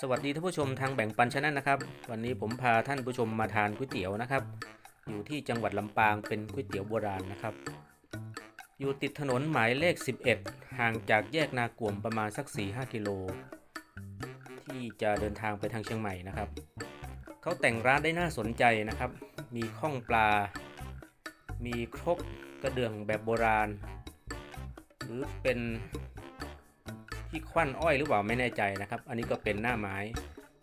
สวัสดีท่านผู้ชมทางแบ่งปันชนะนะครับ วันนี้ผมพาท่านผู้ชมมาทานก๋วยเตี๋ยวนะครับ อยู่ที่จังหวัดลำปางเป็นก๋วยเตี๋ยวโบราณนะครับ อยู่ติดถนนหมายเลข 11 ห่างจากแยกนากวมประมาณสัก 4-5 กิโล ที่จะเดินทางไปทางเชียงใหม่นะครับ เขาแต่งร้านได้น่าสนใจนะครับ มีข้องปลา มีครกกระเดื่องแบบโบราณ หรือเป็น ที่ควันอ้อยหรือเปล่าไม่แน่ใจนะครับ อันนี้ก็เป็นหน้าไม้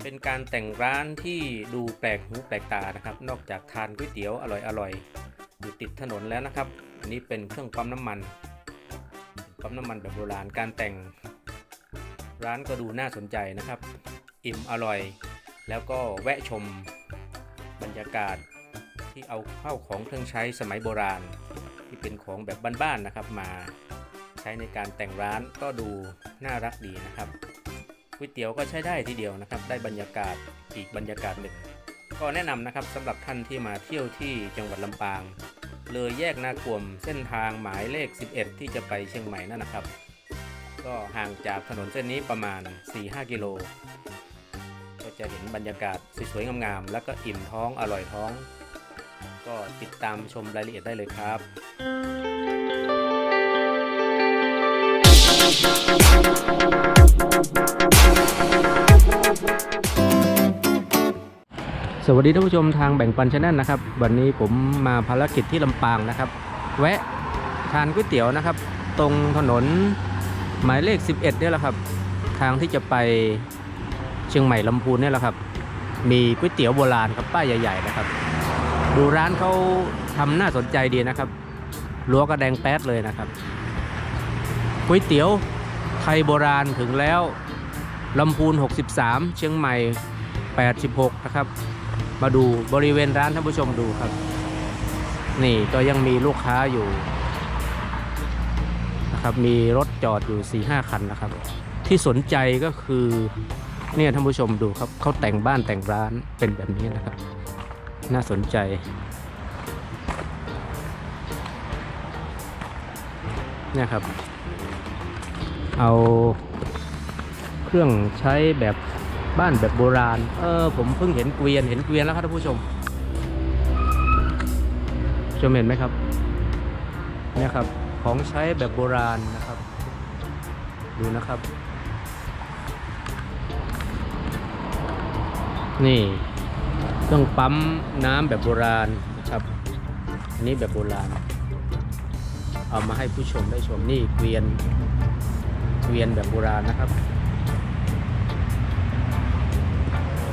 เป็นการแต่งร้านที่ดูแปลกหูแปลกตานะครับ นอกจากทานก๋วยเตี๋ยวอร่อยๆอยู่ติดถนนแล้วนะครับ อันนี้เป็นเครื่องปั๊มน้ำมัน ปั๊มน้ำมันแบบโบราณ การแต่งร้านก็ดูน่าสนใจนะครับ อิ่มอร่อย แล้วก็แวะชมบรรยากาศที่เอาเข้าของเครื่องใช้สมัยโบราณ ที่เป็นของแบบบ้านๆนะครับมา ใช้ในการแต่งร้านก็ดูน่ารักดีนะครับก๋วยเตี๋ยวก็ใช้ได้ทีเดียวนะครับ ได้บรรยากาศอีกบรรยากาศหนึ่งก็แนะนำนะครับสำหรับท่านที่มาเที่ยวที่จังหวัดลำปาง เลยแยกนากวมเส้นทางหมายเลข 11 ที่จะไปเชียงใหม่นั่นนะครับ ก็ห่างจากถนนเส้นนี้ประมาณ 4-5 กิโล ก็จะเห็นบรรยากาศสวยๆงามๆแล้วก็อิ่มท้องอร่อยท้อง ก็ติดตามชมรายละเอียดได้เลยครับ สวัสดีท่านผู้ชมทางแบ่งปันชแนลนะครับ วันนี้ผมมาภารกิจที่ลำปางนะครับ แวะทานก๋วยเตี๋ยวนะครับ ตรงถนนหมายเลข 11เนี่ยแหละครับ ทางที่จะไปเชียงใหม่ลำพูนเนี่ยแหละครับ มีก๋วยเตี๋ยวโบราณครับป้ายใหญ่ ๆ นะครับ ดูร้านเขาทำน่าสนใจดีนะครับรั้วกระแดงแป๊ดเลยนะครับ ก๋วยเตี๋ยวไทยโบราณถึงแล้วลำพูน 63 เชียงใหม่ 86 นะครับ มาดูบริเวณร้านท่านผู้ชมดูครับ นี่ก็ยังมีลูกค้าอยู่นะครับมีรถจอดอยู่ 4-5 คันนะครับ ที่สนใจก็คือเนี่ยท่านผู้ชมดูครับเขาแต่งบ้านแต่งร้านเป็นแบบนี้นะครับ น่าสนใจ เนี่ยครับ เอาเครื่องใช้แบบบ้านแบบโบราณ เออ ผมเพิ่งเห็นเกวียน เห็นเกวียนแล้วครับท่านผู้ชม ชมเห็นไหมครับเนี่ยครับ ของใช้แบบโบราณนะครับ ดูนะครับ นี่เครื่องปั๊มน้ำแบบโบราณนะครับอันนี้แบบโบราณ เอามาให้ผู้ชมได้ชมนี่เกวียน เกวียนแบบโบราณนะครับ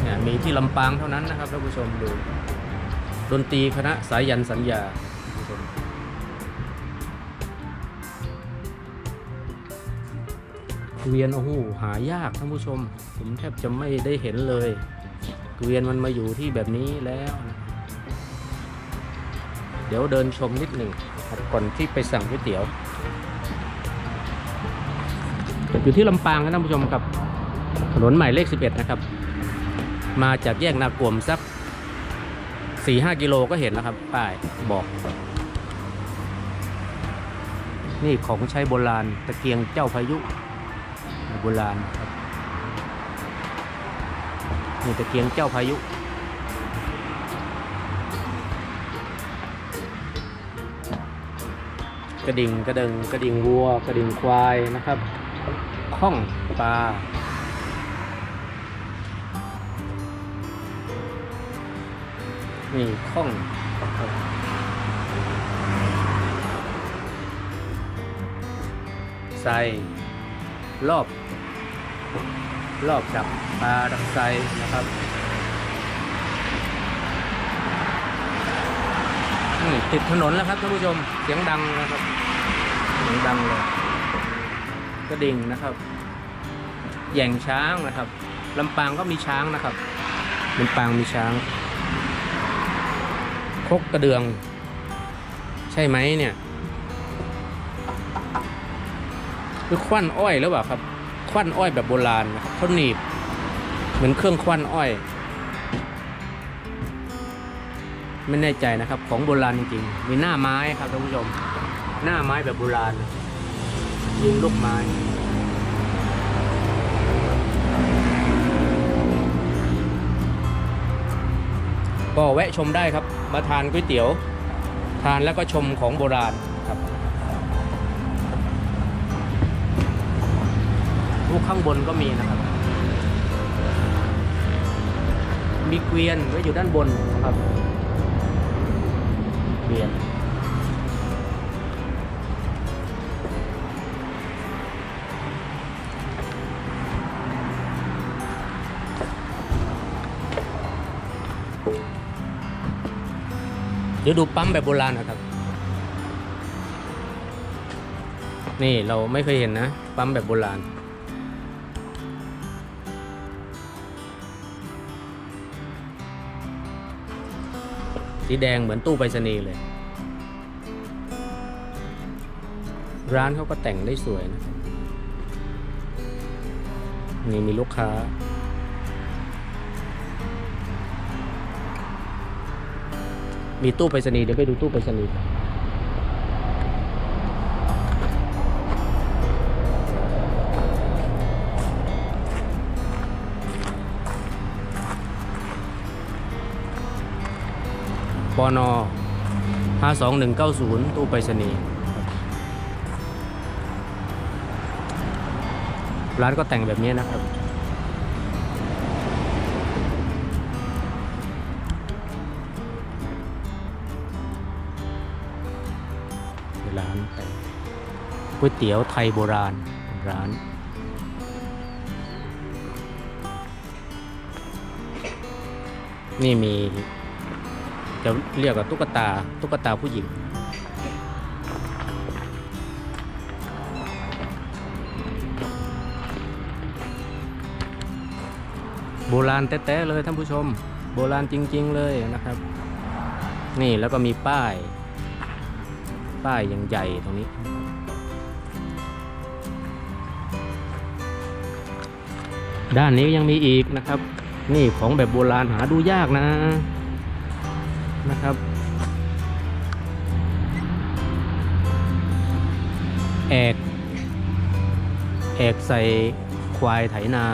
เนี่ยมีที่ลำปางเท่านั้นนะครับท่านผู้ชมดูดนตรีคณะสายันสัญญาท่านผู้ชมเกวียนโอ้โหหายากท่านผู้ชม ผมแทบจะไม่ได้เห็นเลยเกวียนมันมาอยู่ที่แบบนี้แล้วนะเดี๋ยวเดินชมนิดหนึ่งก่อนที่ไปสั่งก๋วยเตี๋ยว อยู่ที่ลำปางนะท่านผู้ชมครับ ถนนใหม่เลข 11 นะครับ มาจากแยกนากวมสัก 4-5 กิโลก็เห็นแล้วครับ ป้ายบอก นี่ของใช้โบราณตะเกียงเจ้าพายุโบราณครับนี่ตะเกียงเจ้าพายุกระดิ่งกระเดิงกระดิ่งวัวกระดิ่งควายนะครับ ข้องปลานี่ข้องใส่รอบ รอบจับปลาดักไซนะครับนี่ติดถนนแล้วครับท่านผู้ชมเสียงดังนะครับเสียงดังเลย กระดิ่งนะครับแย่งช้างนะครับลำปางก็มีช้างนะครับลำปางมีช้างคกกระเดือง ใช่ไหมเนี่ยหรือควันอ้อยหรือเปล่าครับ ควันอ้อยแบบโบราณนะครับเขาหนีบ เหมือนเครื่องควันอ้อย ไม่แน่ใจนะครับ ของโบราณจริงๆมีหน้าไม้ครับท่านผู้ชม หน้าไม้แบบโบราณ ยิงลูกไม้ก็แวะชมได้ครับ มาทานก๋วยเตี๋ยว ทานแล้วก็ชมของโบราณครับ ลูกข้างบนก็มีนะครับ มีเกวียนไว้อยู่ด้านบนนะครับเกวียน ดี๋ยวดูปั๊มแบบโบราณนะครับ นี่เราไม่เคยเห็นนะ ปั๊มแบบโบราณ สีแดงเหมือนตู้ไปรษณีย์เลย ร้านเขาก็แต่งได้สวยนะ นี่มีลูกค้า มีตู้ไปรษณีย์เดี๋ยวไปดูตู้ไปรษณีย์ปน52190 ตู้ไปรษณีย์ร้านก็แต่งแบบนี้นะครับ ร้านแต่งก๋วยเตี๋ยวไทยโบราณร้านนี่มีจะเรียกว่าตุ๊กตาตุ๊กตาผู้หญิง โบราณแต้ๆเลยท่านผู้ชม โบราณจริง ๆ เลยนะครับ นี่แล้วก็มีป้าย ป้ายอย่างใหญ่ตรงนี้ ด้านนี้ยังมีอีกนะครับ นี่ของแบบโบราณหาดูยากนะนะครับ แอกแอกใส่ควายไถนา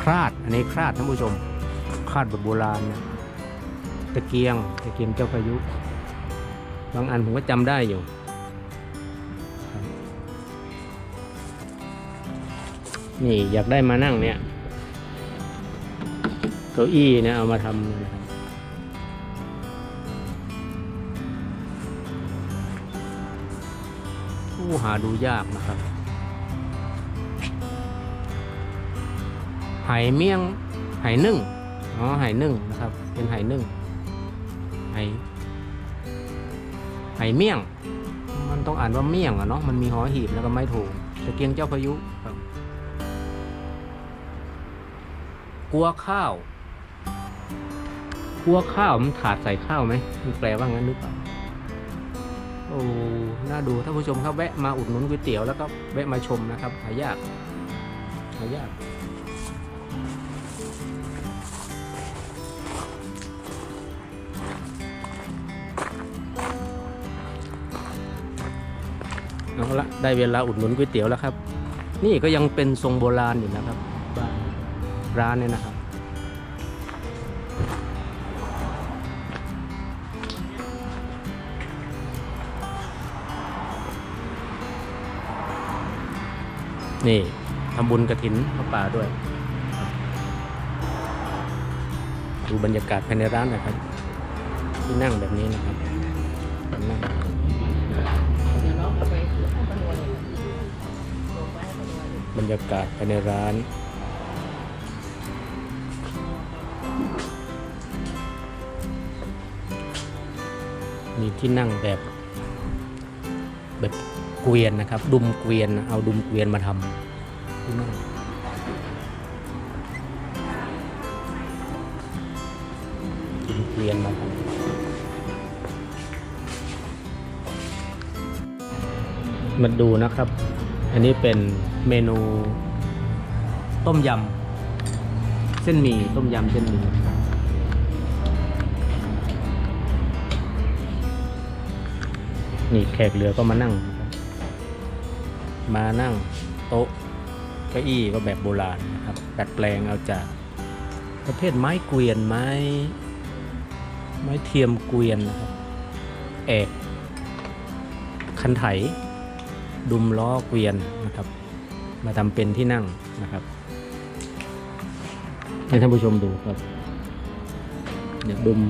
คราด อันนี้คราดท่านผู้ชม คราดแบบโบราณนี่ยตะเกียง ตะเกียงเจ้าพายุ บางอันผมก็จำได้อยู่นี่อยากได้มานั่งเนี่ยเก้าอี้เนี่ยเอามาทำนะครับผู้หาดูยากนะครับ ไหเมี่ยง ไหนึ่ง อ๋อ ไหนึ่งนะครับ เป็นไหนึ่ง ไหไหเมี่ยง มันต้องอ่านว่าเมี่ยงอะเนาะมันมีหอหีบแล้วก็ไม่ถูกตะเกียงเจ้าพายุครับกลัวข้าวกลัวข้าวมันถาดใส่ข้าวไหมมันแปลว่างั้นหรือเปล่าโอ้น่าดูท่านผู้ชมครับแวะมาอุดหนุนก๋วยเตี๋ยวแล้วก็แวะมาชมนะครับหายากหายาก ละได้เวลาอุดหนุนก๋วยเตี๋ยวแล้วครับ นี่ก็ยังเป็นทรงโบราณอยู่นะครับร้านเนี่ยนะครับนี่ทำบุญกระถินพระป่าด้วย ดูบรรยากาศภายในร้านนะครับ ที่นั่งแบบนี้นะครับ รรยากาศภายในร้านมีที่นั่งแบบแบบเกวียนนะครับ ดุมเกวียนเอาดุมเกวียนมาทำที่นั่งดุมเกวียนมาทำมาดูนะครับ อันนี้เป็น เมนู ต้มยำเส้นหมี่ต้มยำเส้นหมี่นี่แขกเรือก็มานั่ง มานั่งโต๊ะเก้าอี้ก็แบบโบราณนะครับดัดแปลงเอาจากประเภทไม้เกวียนไม้ ไม้เทียมเกวียนนะครับแอกคันไถ ดุมล้อเกวียนนะครับ มาทำเป็นที่นั่งนะครับให้ท่านผู้ชมดูครับเนี่ยดุม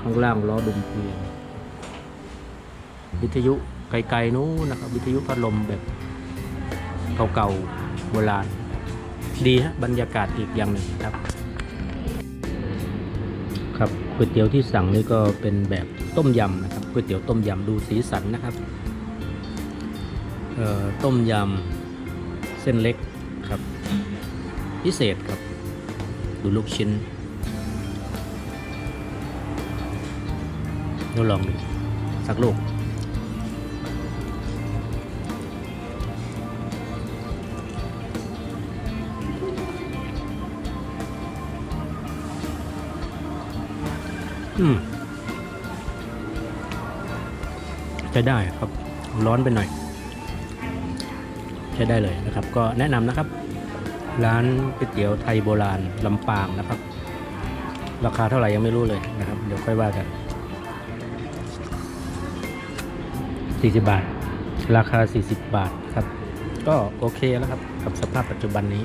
ข้างล่างล้อดุมเกวียนวิทยุไกลๆนู้นนะครับ วิทยุพัดลมแบบเก่าๆโบราณ ดีฮะบรรยากาศอีกอย่างหนึ่งครับ ครับก๋วยเตี๋ยวที่สั่งนี่ก็เป็นแบบต้มยำนะครับก๋วยเตี๋ยวต้มยำดูสีสันนะครับต้มยำ ส้นเล็กครับ พิเศษครับ ดูลูกชิ้นเราลองดูสักลูก อืมใช้ได้ครับ ร้อนไปหน่อย ใช้ได้เลยนะครับ ก็แนะนำนะครับ ร้านก๋วยเตี๋ยวไทยโบราณลำปางนะครับ ราคาเท่าไหร่ยังไม่รู้เลยนะครับ เดี๋ยวค่อยว่ากัน 40 บาท ราคา 40 บาทครับ ก็โอเคแล้วครับ กับสภาพปัจจุบันนี้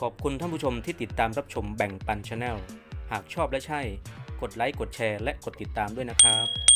ขอบคุณท่านผู้ชมที่ติดตามรับชมแบ่งปันชาแนลหากชอบและใช่ กดไลค์ กดแชร์ และกดติดตามด้วยนะครับ